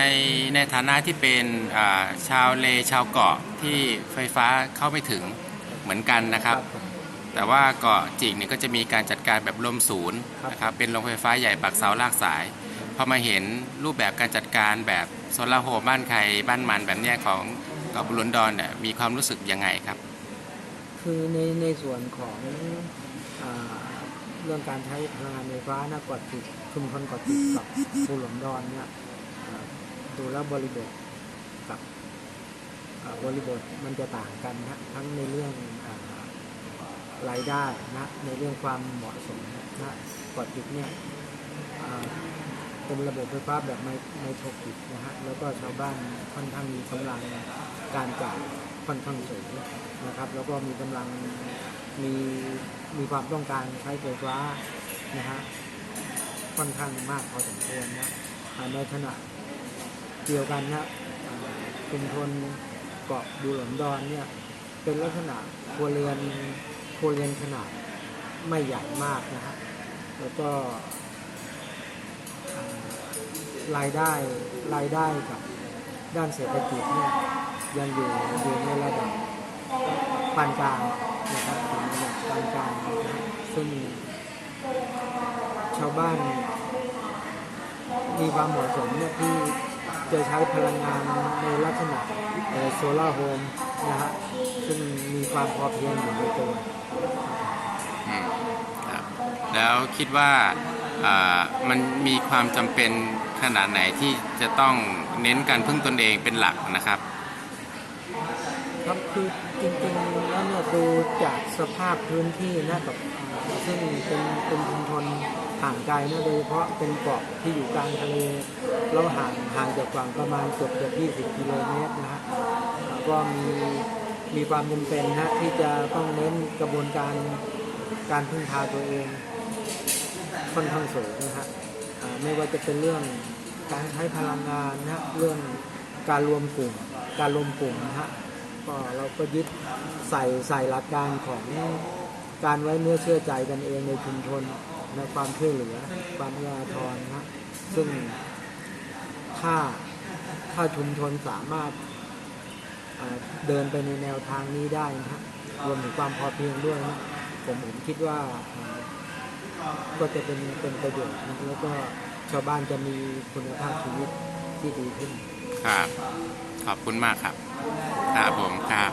ในในฐานะที่เป็นอ่าชาวเลชาวเกาะที่ไฟฟ้าเข้าไม่ถึงเหมือนกันนะครับผมแต่ว่าเกาะจิกเนี่ยก็จะมีการจัดการแบบรวมศูนย์ครับนะครับเป็นโรงไฟฟ้าใหญ่ปักเสาลากสายพอมาเห็นรูปแบบการจัดการแบบโซลาร์โฮมบ้านใครบ้านมันแบบเนี้ยของเกาะบุรุนดอนเนี่ยมีความรู้สึกยังไงครับ คือในในส่วนของอาเรื่องการใช้พลังงานไฟฟ้านะกอดติดชุมชนกอดติดกับภูหลวงดอนเนี่ย ดูแล้วบริบทกับบริบทมันจะต่างกันนะทั้งในเรื่องรายได้นะในเรื่องความเหมาะสมนะกอดติดเนี่ยเป็นระบบไฟฟ้าแบบไมไมโทรกริดนะฮะแล้วก็ชาวบ้านค่อนข้างมีกำลังการจ่ายค่อนข้างสูงนะครับ แล้วก็มีกำลังมีมีความต้องการใช้ไฟฟ้านะฮะค่อนข้างมากพอสมควรนะในขณะ เดียวกันนะชุมชนเกาะบูหลนดอนเนี่ยเป็นลักษณะครัวเรือนครัวเรือนขนาดไม่ใหญ่มากนะฮะแล้วก็รายได้รายได้กับด้านเศรษฐกิจเนี่ยยังอยู่อยู่ในระดับปานกลางนะครับในระดับปานกลางนะครับซึ่งชาวบ้านมีความเหมาะสมเนี่ยที่ จะใช้พลังงานในลักษณะโซลาร์โฮมนะฮะซึ่งมีความพอเพียงอยู่ในตัวอืมครับแล้วคิดว่าอ่ามันมีความจำเป็นขนาดไหนที่จะต้องเน้นการพึ่งตนเองเป็นหลักนะครับ ค รับคือจริงๆแล้วเนี่ยดูจากสภาพพื้นที่นะกับซึ่งเป็นเป็นชุมชนห่างไกลนะโดยเฉพาะเป็นเกาะที่อยู่กลางทะเลแล้วห่างห่างจากฝั่งประมาณเกือบเกือบ20กิโลเมตรนะฮะก็มีมีความจำเป็นนะที่จะต้องเน้นกระบวนการการพึ่งพาตัวเองค่อนข้างสูงนะฮะไม่ว่าจะเป็นเรื่องการใช้พลังงานนะเรื่องการรวมกลุ่ม การรวมกลุ่มนะฮะ ก็เราก็ยึดใส่ใส่หลักการของการไว้เนื้อเชื่อใจกันเองในชุมชนในความช่วยเหลือความยาทรนะฮะซึ่งถ้าถ้าชุมชนสามารถาเดินไปในแนวทางนี้ได้นะรวมถึงความพอเพียงด้วยนะผมผมคิดว่าอ่าก็จะเป็นเป็นประโยชน์นะแล้วก็ชาวบ้านจะมีคุณภาพชีวิตที่ดีขึ้น ครับ ขอบคุณมากครับ ครับผมครับ